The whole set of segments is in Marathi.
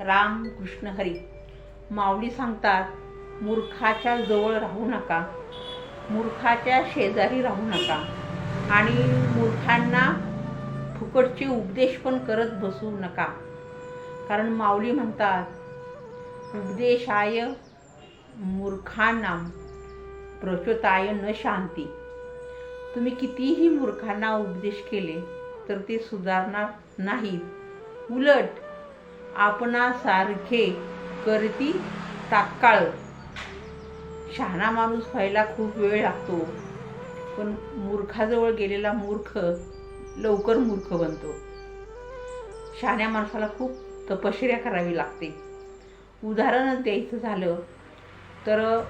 राम कृष्ण हरी. माऊली सांगतात मूर्खाच्या जवळ राहू नका. मूर्खाच्या शेजारी राहू नका. आणि मूर्खांना फुकटचे उपदेश पण करत बसू नका. कारण माऊली म्हणतात उपदेशाय मूर्खांना प्रचोताय न शांती. तुम्ही कितीही मूर्खांना उपदेश केले तर ते सुधारणार नाहीत. उलट आपणासारखे करती तात्काळ. शहाणा माणूस व्हायला खूप वेळ लागतो. पण मूर्खाजवळ गेलेला मूर्ख लवकर मूर्ख बनतो. शहाण्या माणसाला खूप तपश्चर्या करावी लागते. उदाहरणच द्यायचं झालं तर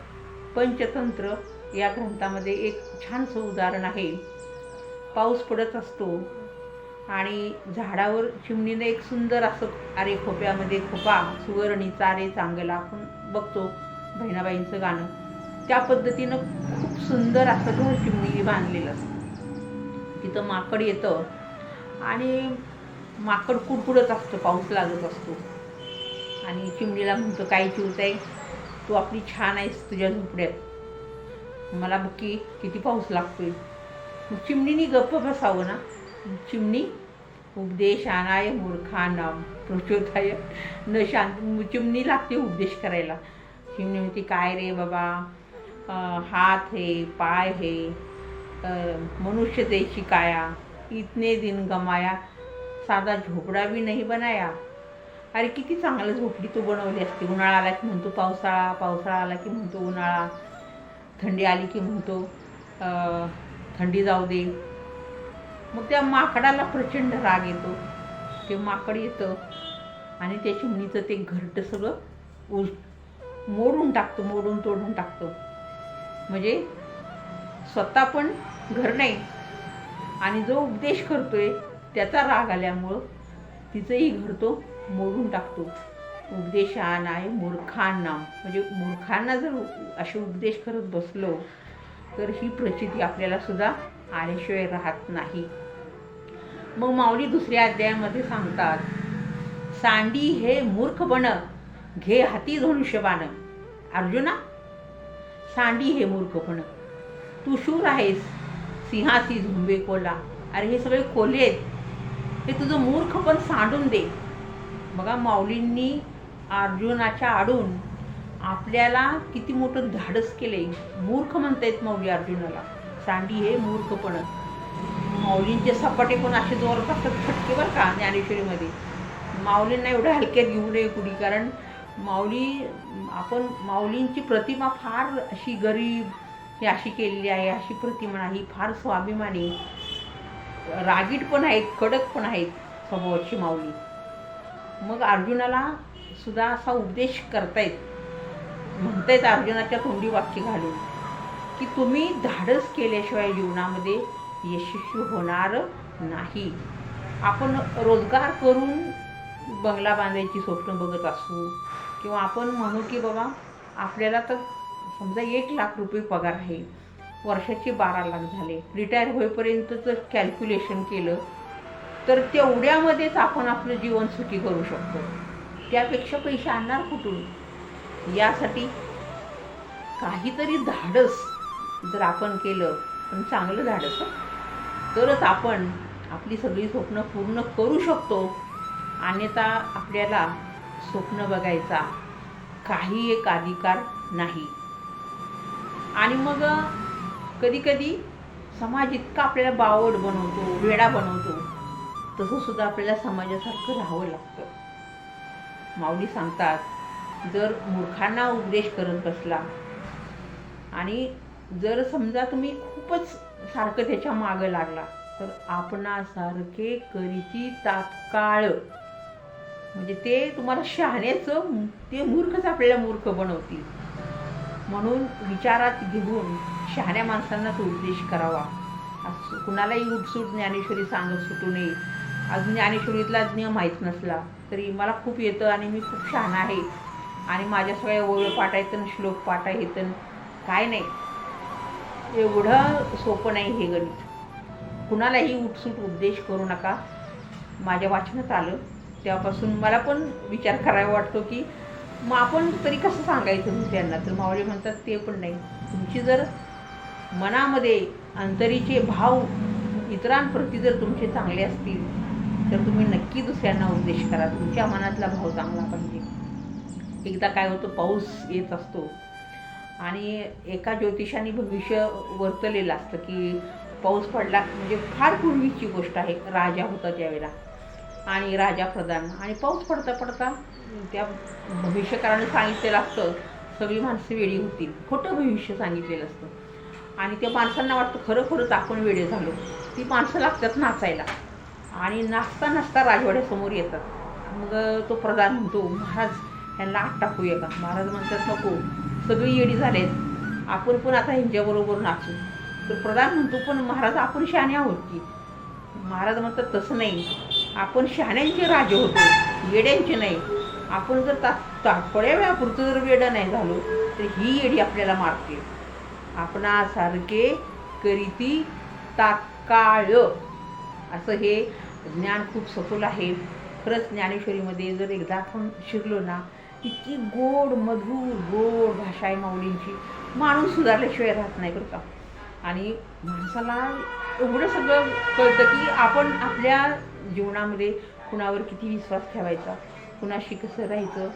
पंचतंत्र या ग्रंथामध्ये एक छानसं उदाहरण आहे. पाऊस पडत असतो आणि झाडावर चिमणीने एक सुंदर असं अरे खोप्यामध्ये खोपा सुवर्णी चारे चांगला आपण बघतो बहिणाबाईंचं गाणं. त्या पद्धतीनं खूप सुंदर असं घर चिमणी बांधलेलं असतं. तिथं माकड येतं आणि माकड कुडकुडत असतं पाऊस लागत असतो. आणि चिमणीला म्हणतो काय चिवत आहे तू आपली छान आहेस तुझ्या झोपड्यात. मला बघ की किती पाऊस लागतोय. चिमणीनी गप्प बसावं ना. चिमणी उपदेश आणाय मूर्खाना प्रचोदाय. न शांत चिमणी लागते उपदेश करायला. चिमणी म्हणते काय रे बाबा? हात हे पाय हे मनुष्य देशी काया इतने दिन गमाया साधा झोपडा बी नाही बनाया. अरे किती चांगलं झोपडी तू बनवली असते. उन्हाळा आला की म्हणतो पावसाळा पावसाळा आला की म्हणतो उन्हाळा थंडी आली की म्हणतो थंडी जाऊ दे. मग त्या माकडाला प्रचंड राग येतो. ते माकड येतं आणि त्या चिमणीचं ते घरटं सगळं उल मोडून टाकतो मोडून तोडून टाकतो. म्हणजे स्वतः पण घर नाही आणि जो उपदेश करतोय त्याचा राग आल्यामुळं तिचंही घर तो मोडून टाकतो. उपदेशानाय मूर्खांना म्हणजे मूर्खांना जर असे उपदेश करत बसलो तर ही प्रचिती आपल्याला सुद्धा आल्याशिवाय राहत नाही. मग माऊली दुसऱ्या अध्यायामध्ये सांगतात सांडी हे मूर्खपण घे हाती धनुष्यबाण. अर्जुना सांडी हे मूर्खपण तू शूर आहेस सिंहासी झुंबे कोला. अरे हे सगळे कोले आहेत. हे तुझं मूर्खपण सांडून दे. बघा माऊलींनी अर्जुनाच्या आडून आपल्याला किती मोठं धाडस केले मूर्ख म्हणतायत माऊली अर्जुनाला. सांडी हे मूर्खपण माऊलींचे सपाटे पण असे जोरात असतात फटके बरं का ज्ञानेश्वरीमध्ये? माऊलींना एवढ्या हलक्यात घेऊ नये कुणी कारण माऊली आपण माऊलींची प्रतिमा फार अशी गरीब ही अशी केलेली आहे अशी प्रतिमा नाही फार स्वाभिमानी रागीट पण आहेत कडक पण आहेत स्वभावाची माऊली. मग अर्जुनाला सुद्धा असा उपदेश करतायत. म्हणतायत अर्जुनाच्या तोंडी वाक्य घालून. की तुम्ही धाडस केल्याशिवाय जीवनामध्ये यशस्वी होणार नाही. आपण रोजगार करून बंगला बांधायची स्वप्न बघत असू किंवा आपण म्हणू की बाबा आपल्याला तर समजा एक लाख रुपये पगार आहे. वर्षाचे बारा लाख झाले. रिटायर होईपर्यंत जर कॅल्क्युलेशन केलं तर तेवढ्यामध्येच आपण आपलं जीवन सुखी करू शकतो. त्यापेक्षा पैसे आणणार कुठून? यासाठी काहीतरी धाडस जर आपण केलं पण चांगलं धाडस तरच आपण आपली सगळी स्वप्न पूर्ण करू शकतो. अन्यथा आपल्याला स्वप्न बघायचा काही एक अधिकार नाही. आणि मग कधी कधी समाज इतका आपल्याला बावड बनवतो वेडा बनवतो तसं सुद्धा आपल्याला समाजासारखं राहावं लागतं. माऊली सांगतात जर मूर्खांना उपदेश करत बसला आणि जर समजा तुम्ही खूपच सारखं त्याच्या मागं लागला तर आपणासारखे करीती तात्काळ. म्हणजे ते तुम्हाला शहाण्याचं ते मूर्खच आपल्याला मूर्ख बनवतील. म्हणून विचारात घेऊन शहाण्या माणसांना तो उपदेश करावा. कुणालाही उठसूट ज्ञानेश्वरी सांगत सुटू नये. अजून ज्ञानेश्वरीतला ज्ञ माहीत नसला तरी मला खूप येतं आणि मी खूप शहाणा आहे. आणि माझ्या सगळ्या ओळ पाठ आहेत श्लोक पाठ आहेत काय नाही. एवढं सोपं नाही हे गणित. कुणालाही उठसूट उपदेश करू नका. माझ्या वाचनात आलं. तेव्हापासून मला पण विचार करावा वाटतो की मग आपण तरी कसं सांगायचं दुसऱ्यांना तर मावळे म्हणतात ते पण नाही. तुमची जर मनामध्ये अंतरीचे भाव इतरांप्रती जर तुमचे चांगले असतील तर तुम्ही नक्की दुसऱ्यांना उपदेश करा. तुमच्या मनातला भाव चांगला पाहिजे. एकदा काय होतं पाऊस येत असतो. आणि एका ज्योतिषाने भविष्य वर्तलेलं असतं की पाऊस पडला म्हणजे फार पूर्वीची गोष्ट आहे. राजा होता त्यावेळेला आणि राजा प्रधान आणि पाऊस पडता पडता त्या भविष्यकाराने सांगितलेलं असतं सगळी माणसं वेळी होतील. खोटं भविष्य सांगितलेलं असतं. आणि त्या माणसांना वाटतं खरं खरंच आपण वेळे झालो. ती माणसं लागतात नाचायला. आणि नाचता नाचता राजवाड्यासमोर येतात. मग तो प्रधान म्हणतो महाराज यांना आत टाकूया का? महाराज म्हणतात नको. सगळी येडी झालेत. आपण पण आता ह्यांच्याबरोबर नाचू तर प्रधान म्हणतो पण महाराज आपण शहाणे आहोत की? महाराज म्हणतात तसं नाही. आपण शहाण्यांचे राजे होतो येड्यांचे नाही. आपण जर ता तापड्या थोड्या वेळापुरतं जर वेडं नाही झालो तर ही येडी आपल्याला मारते. आपणासारखे करीती ताकाळ असं हे ज्ञान खूप सखोल आहे. खरंच ज्ञानेश्वरीमध्ये जर एकदा आपण शिरलो ना किती गोड मधुर गोड भाषा आहे माऊलींची. माणूस सुधारल्याशिवाय राहत नाही बरं का. आणि माणसाला एवढं सगळं कळतं की आपण आपल्या जीवनामध्ये कुणावर किती विश्वास ठेवायचा? कुणाशी कसं राहायचं?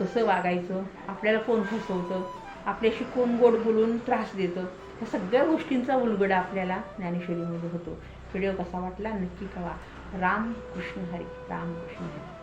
कसं वागायचं? आपल्याला कोण फसवतं? आपल्याशी कोण गोड बोलून त्रास देतं? ह्या सगळ्या गोष्टींचा उलगडा आपल्याला ज्ञानेश्वरीमध्ये होतो. व्हिडिओ कसा वाटला नक्की कळवा. राम कृष्ण हरी. राम कृष्ण हरी.